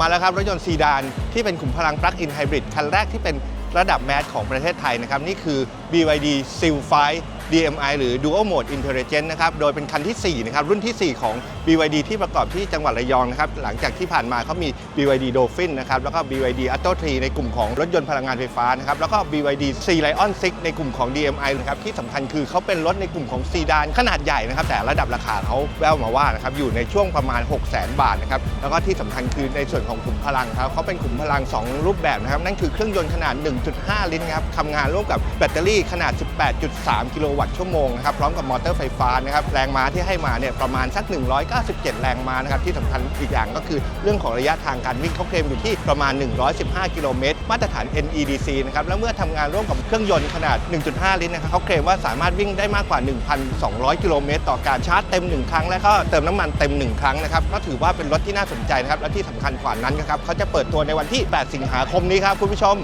มาแล้วครับ รถยนต์ซีดานที่เป็นขุมพลังปลั๊กอินไฮบริดคันแรกที่เป็นระดับแมสของประเทศไทยนะครับ นี่คือ BYD Seal 5 DMI หรือ Dual Mode Intelligent นะครับโดยเป็นคันที่ 4 นะครับ รุ่นที่ 4 ของ BYD ที่ประกอบที่จังหวัดระยองนะครับหลังจากที่ผ่านมาเขามี BYD Dolphin นะครับแล้วก็ BYD Atto 3ในกลุ่มของรถยนต์พลังงานไฟฟ้านะครับแล้วก็ BYD C Lion 6 ในกลุ่มของ DMI นะครับที่สำคัญคือเขาเป็นรถในกลุ่มของซีดานขนาดใหญ่นะครับแต่ระดับราคาเขาแววมาว่านะครับอยู่ในช่วงประมาณ 6 0 0 0 0 0 บาทนะครับแล้วก็ที่สำคัญคือในส่วนของขุมพลังครับเขาเป็นขุมพลัง 2 รูปแบบนะครับนั่นคือเครื่องยนต์ขนาด 1.5 ลิตรนะครับทำงานร่วมกับแบตเตอรี่ขนาด 18.3 กิโลวัตต์ชั่วโมงนะครับพร้อมกับมอเตอร์ไฟฟ้านะครับแรงม้าที่ให้มาเนี่ยประมาณสัก 197 แรงม้านะครับที่สำคัญอีกอย่างก็คือเรื่องของระยะทางการวิ่งเขาเคลมอยู่ที่ประมาณ 115 กิโลเมตรมาตรฐาน NEDC นะครับแล้วเมื่อทำงานร่วมกับเครื่องยนต์ขนาด 1.5 ลิตรนะครับเขาเคลมว่าสามารถวิ่งได้มากกว่า 1,200 กิโลเมตรต่อการชาร์จเต็ม 1 ครั้ง และก็เติมน้ำมันเต็ม 1 ครั้งนะครับก็ถือว่าเป็นรถที่น่าสนใจนะครับและที่สำคัญกว่านั้นนะครับเขาจะเปิดตัวในวันที่ 8 สิงหาคมนี้ครับคุณผู้ชม